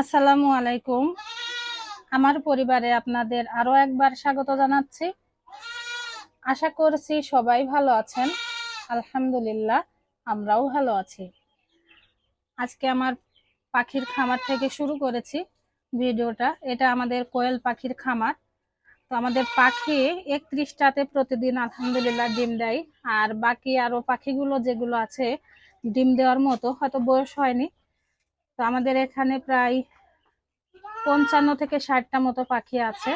আসসালামু আলাইকুম। আমার পরিবারে আপনাদের আরও একবার স্বাগত জানাচ্ছি। আশা করছি সবাই ভালো আছেন। আলহামদুলিল্লাহ, আমরাও ভালো আছি। আজকে আমার পাখির খামার থেকে শুরু করেছি ভিডিওটা। এটা আমাদের কোয়েল পাখির খামার। তো আমাদের পাখি একত্রিশটাতে প্রতিদিন আলহামদুলিল্লাহ ডিম দেয়। আর বাকি আরও পাখিগুলো যেগুলো আছে, ডিম দেওয়ার মতো হয়তো বয়স হয়নি। তো আমাদের এখানে প্রায় পঞ্চান্ন থেকে ষাটটা মতো পাখি আছে।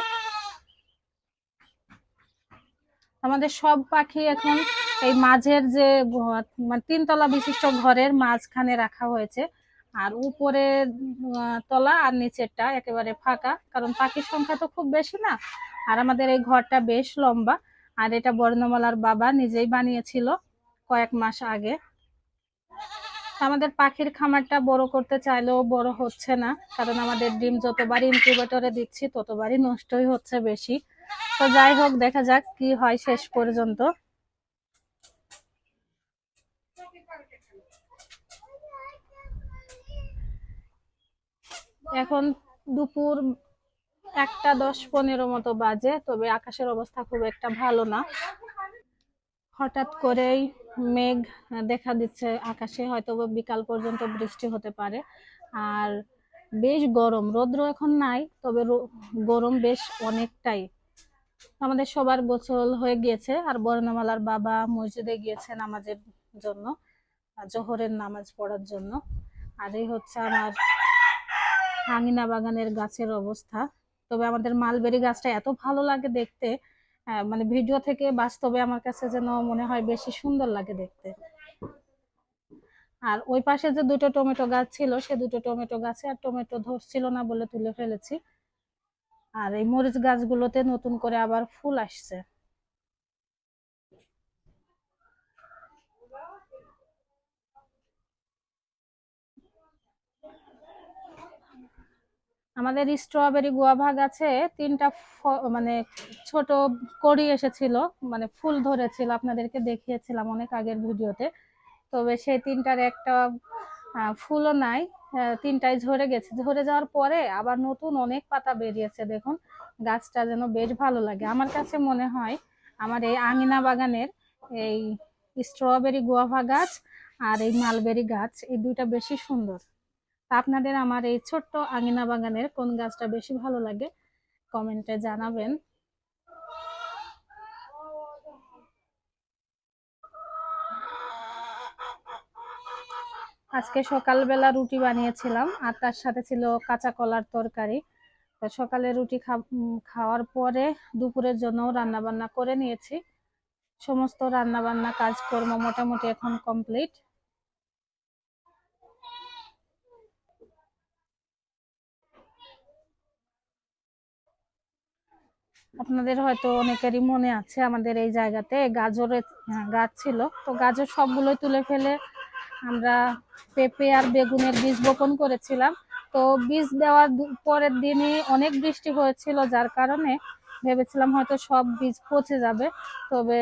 আমাদের সব পাখি এখন এই মাঝের যে মানে তিনতলা বিশিষ্ট ঘরের মাঝখানে রাখা হয়েছে। আর উপরে তলা আর নিচেরটা একেবারে ফাঁকা, কারণ পাখির সংখ্যা তো খুব বেশি না। আর আমাদের এই ঘরটা বেশ লম্বা, আর এটা বর্ণমালার বাবা নিজেই বানিয়েছিল কয়েক মাস আগে। আমাদের পাখির খামারটা বড় করতে চাইলেও বড় হচ্ছে না, কারণ আমাদের ডিম যতবারই ইনকিউবেটরে দিচ্ছি ততবারই নষ্টই হচ্ছে বেশি। তো যাই হোক, দেখা যাক কি হয় শেষ পর্যন্ত। এখন দুপুর একটা দশ পনেরো মতো বাজে, তবে আকাশের অবস্থা খুব একটা ভালো না। হঠাৎ করেই মেঘ দেখা দিচ্ছে আকাশে, হয়তো বিকাল পর্যন্ত বৃষ্টি হতে পারে। আর বেশ গরম, রৌদ্র এখন নাই, তবে গরম বেশ অনেকটাই। আমাদের সবার গোসল হয়ে গিয়েছে, আর বর্ণমালার বাবা মসজিদে গিয়েছে নামাজের জন্য জোহরের নামাজ পড়ার জন্য। আর এই হচ্ছে আমার আঙিনা বাগানের গাছের অবস্থা। তবে আমাদের মালবেরি গাছটা এত ভালো লাগে দেখতে মানে ভিডিও থেকে বাস্তবে আমার কাছে যেন মনে হয় বেশি সুন্দর লাগে দেখতে। আর ওই পাশে যে দুটো টমেটো গাছ ছিল, সে দুটো টমেটো গাছে আর টমেটো ধরছিল না বলে তুলে ফেলেছি। আর এই মরিচ গাছগুলোতে নতুন করে আবার ফুল আসছে। আমাদের স্ট্রবেরি গোয়াভা গাছে তিনটা মানে ছোট কড়ি এসেছিল মানে ফুল ধরেছিল, আপনাদেরকে দেখিয়েছিলাম অনেক আগের ভিডিওতে। তবে সেই তিনটার একটা ফুলও নাই তিনটাই ঝরে গেছে। ঝরে যাওয়ার পরে আবার নতুন অনেক পাতা বেরিয়েছে, দেখুন। গাছটা যেন বেশ ভালো লাগে। আমার কাছে মনে হয় আমার এই আঙিনা বাগানের এই স্ট্রবেরি গুয়াভা গাছ আর এই মালবেরি গাছ, এই দুইটা বেশি সুন্দর। আপনাদের আমার এই ছোট্ট আঙিনা বাগানের কোন গাছটা বেশি ভালো লাগে কমেন্টে জানাবেন। আজকে সকালবেলা রুটি বানিয়েছিলাম আর তার সাথে ছিল কাঁচা কলার তরকারি। তো সকালে রুটি খাওয়ার পরে দুপুরের জন্য রান্না বান্না করে নিয়েছি। সমস্ত রান্না বান্না কাজকর্ম মোটামুটি এখন কমপ্লিট। আপনাদের হয়তো অনেকেরই মনে আছে আমাদের এই জায়গাতে গাজরের গাছ ছিল। তো গাজর সবগুলোই তুলে ফেলে আমরা পেঁপে আর বেগুনের বীজ বপন করেছিলাম। তো বীজ দেওয়ার পরের দিনই অনেক বৃষ্টি হয়েছিল, যার কারণে ভেবেছিলাম হয়তো সব বীজ পচে যাবে। তবে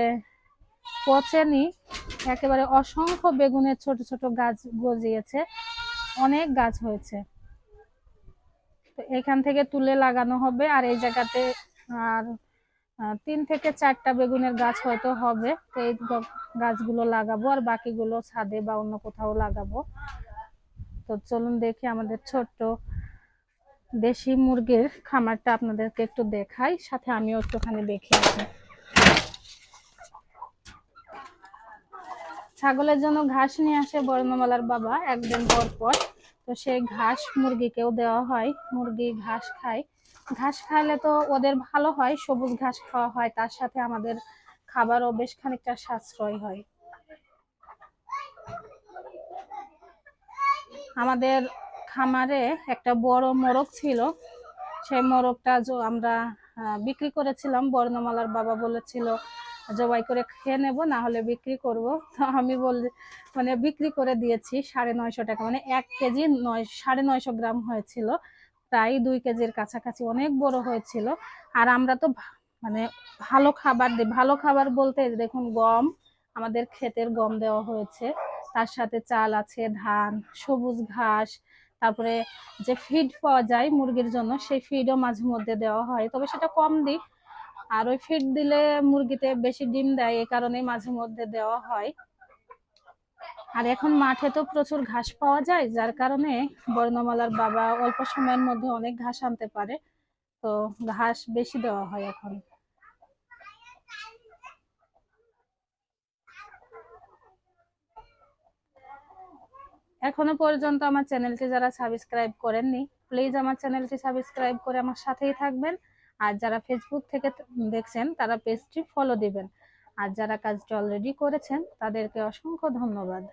পচেনি, একেবারে অসংখ্য বেগুনের ছোট ছোট গাছ গজিয়েছে, অনেক গাছ হয়েছে। তো এখান থেকে তুলে লাগানো হবে, আর এই জায়গাতে আর তিন থেকে চারটা বেগুনের গাছ হয়তো হবে। তো এই গাছগুলো লাগাবো আর বাকিগুলো ছাদে বা অন্য কোথাও লাগাবো। তো চলুন দেখি আমাদের ছোট্ট দেশি মুরগির খামারটা আপনাদেরকে একটু দেখাই, সাথে আমিও একটুখানি দেখে ছাগলের জন্য ঘাস নিয়ে আসে বর্ণমালার বাবা, একদিন পর পর। তো সেই ঘাস মুরগিকেও দেওয়া হয়, মুরগি ঘাস খায়। ঘাস খাইলে তো ওদের ভালো হয়, সবুজ ঘাস খাওয়া হয়, তার সাথে আমাদের খাবারও বেশ খানিকটা সাশ্রয় হয়। আমাদের খামারে একটা বড় মোরগ ছিল, সেই মোরগটা আমরা বিক্রি করেছিলাম, বর্ণমালার বাবা বলেছিল, জবাই করে খেয়ে নেব, না হলে বিক্রি করব। তো আমি বল মানে বিক্রি করে দিয়েছি, সাড়ে নয়শো টাকা মানে এক কেজি নয়, সাড়ে নয়শো গ্রাম হয়েছিল। প্রায় দুই কেজির কাছাকাছি অনেক বড় হয়েছিল। আর আমরা তো মানে ভালো খাবার দিই ভালো খাবার বলতে দেখুন গম, আমাদের ক্ষেতের গম দেওয়া হয়েছে। তার সাথে চাল আছে, ধান, সবুজ ঘাস, তারপরে যে ফিড পাওয়া যায় মুরগির জন্য সেই ফিডও মাঝে মধ্যে দেওয়া হয়। তবে সেটা কম দিই। আর ওই ফিড দিলে মুরগিতে বেশি ডিম দেয়, এ কারণে মাঝে মধ্যে দেওয়া হয়। আর এখন মাঠে তো প্রচুর ঘাস পাওয়া যায়, যার কারণে বর্ণমালার বাবা অল্প সময়ের মধ্যে অনেক ঘাস আনতে পারে। তো ঘাস বেশি দেওয়া হয় এখন। এখনও পর্যন্ত আমার চ্যানেলটি যারা সাবস্ক্রাইব করেননি প্লিজ আমার চ্যানেলটি সাবস্ক্রাইব করে আমার সাথেই থাকবেন। আর যারা ফেসবুক থেকে দেখছেন, তারা পেজটি ফলো দিবেন। আর যারা কাজটি অলরেডি করেছেন, তাদেরকে অসংখ্য ধন্যবাদ।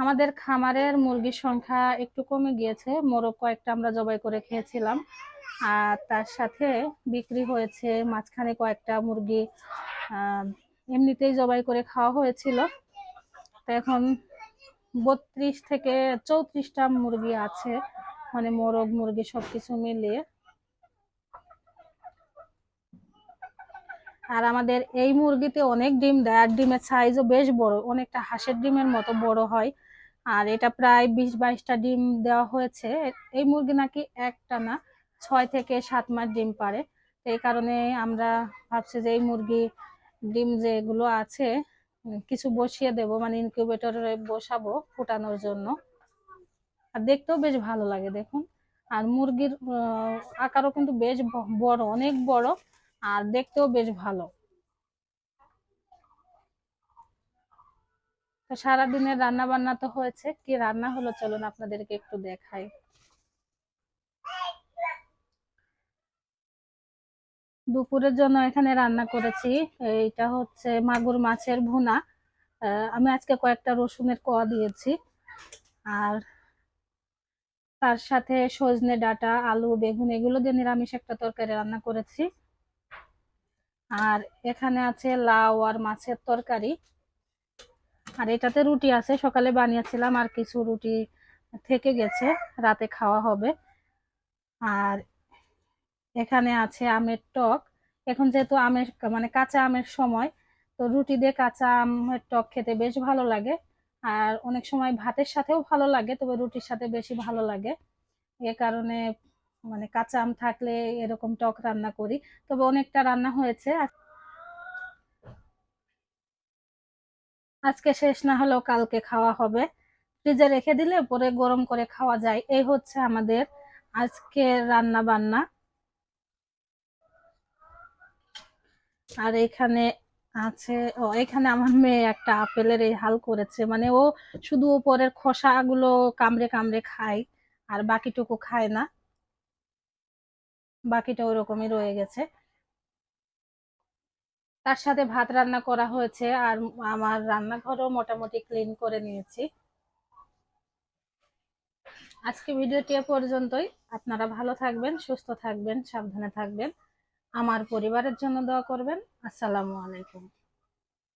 আমাদের খামারের মুরগির সংখ্যা একটু কমে গিয়েছে। মোরগ কয়েকটা আমরা জবাই করে খেয়েছিলাম। আর তার সাথে বিক্রি হয়েছে মাঝখানে কয়েকটা মুরগি এমনিতেই জবাই করে খাওয়া হয়েছিল। তো এখন বত্রিশ থেকে চৌত্রিশটা মুরগি আছে। মানে মোরগ, মুরগি সব কিছু মিলিয়ে। আর আমাদের এই মুরগিতে অনেক ডিম দেয়। আর ডিমের সাইজও বেশ বড়। অনেকটা হাঁসের ডিমের মতো বড় হয়। আর এটা প্রায় বিশ বাইশটা ডিম দেওয়া হয়েছে। এই মুরগি নাকি একটা না, ছয় থেকে সাত মাস ডিম পারে। এই কারণে আমরা ভাবছি যে এই মুরগি ডিম যেগুলো আছে কিছু বসিয়ে দেব মানে ইনকিউবেটরে বসাবো ফুটানোর জন্য। আর দেখতেও বেশ ভালো লাগে, দেখুন। আর মুরগির আকারও কিন্তু বেশ বড়, অনেক বড়, আর দেখতেও বেশ ভালো। তো সারাদিনের রান্না বান্না তো হয়েছে। কি রান্না হলো চলুন আপনাদেরকে একটু দেখাই। দুপুরের জন্য এখানে রান্না করেছি। এইটা হচ্ছে মাগুর মাছের ভুনা। আমি আজকে কয়েকটা রসুনের কোয়া দিয়েছি। আর তার সাথে সজনে ডাঁটা, আলু, বেগুন এগুলো দিয়ে নিরামিষ একটা তরকারি রান্না করেছি। আর এখানে আছে লাউ আর মাছের তরকারি। আর এটাতে রুটি আছে, সকালে বানিয়েছিলাম আর কিছু রুটি থেকে গেছে, রাতে খাওয়া হবে। আর এখানে আছে আমের টক। এখন যেহেতু আমের মানে কাঁচা আমের সময়, তো রুটি দিয়ে কাঁচা আমের টক খেতে বেশ ভালো লাগে। আর অনেক সময় ভাতের সাথেও ভালো লাগে, তবে রুটির সাথে বেশি ভালো লাগে। এ কারণে মানে কাঁচা আম থাকলে এরকম টক রান্না করি। তবে অনেকটা রান্না হয়েছে। আজকে শেষ না হলেও কালকে খাওয়া হবে। ফ্রিজে রেখে দিলে পরে গরম করে খাওয়া যায়। এই হচ্ছে আমাদের আজকে রান্না বান্না আর এখানে আছে, ও, এখানে আমার মেয়ে একটা আপেলের এই হাল করেছে। মানে ও শুধু উপরের খোসাগুলো কামড়ে কামড়ে খায়, আর বাকিটুকু খায় না। বাকিটা ওরকমই রয়ে গেছে। তার সাথে ভাত রান্না করা হয়েছে আর আমার রান্নাঘরও মোটামুটি ক্লিন করে নিয়েছি। আজকে ভিডিওটি পর্যন্তই। আপনারা ভালো থাকবেন, সুস্থ থাকবেন, সাবধানে থাকবেন। আমার পরিবারের জন্য দোয়া করবেন। আসসালামু আলাইকুম।